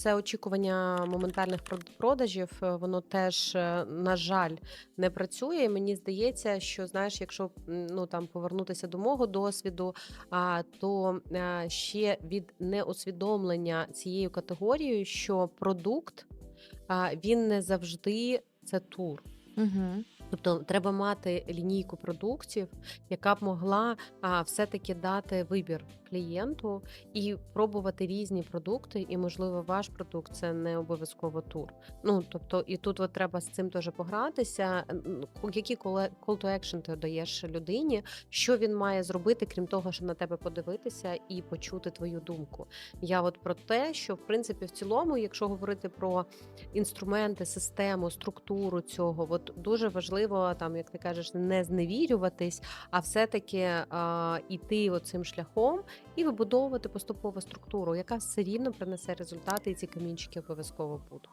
Це очікування моментальних прод- продажів, е, воно теж, е, на жаль, не працює. Мені здається, що знаєш, якщо ну там повернутися до мого досвіду, а, то е, ще від неусвідомлення цією категорією, що продукт він не завжди це тур. Угу. Тобто треба мати лінійку продуктів, яка б могла все-таки дати вибір клієнту і пробувати різні продукти. І, можливо, ваш продукт це не обов'язково тур. Ну тобто, і тут от треба з цим теж погратися. Які call to action ти даєш людині, що він має зробити, крім того, щоб на тебе подивитися і почути твою думку. Я от про те, що в принципі в цілому, якщо говорити про інструменти, систему, структуру цього. От дуже важливо, там, як ти кажеш, не зневірюватись, а все-таки іти оцим шляхом і вибудовувати поступово структуру, яка все рівно принесе результати, і ці камінчики обов'язково будуть.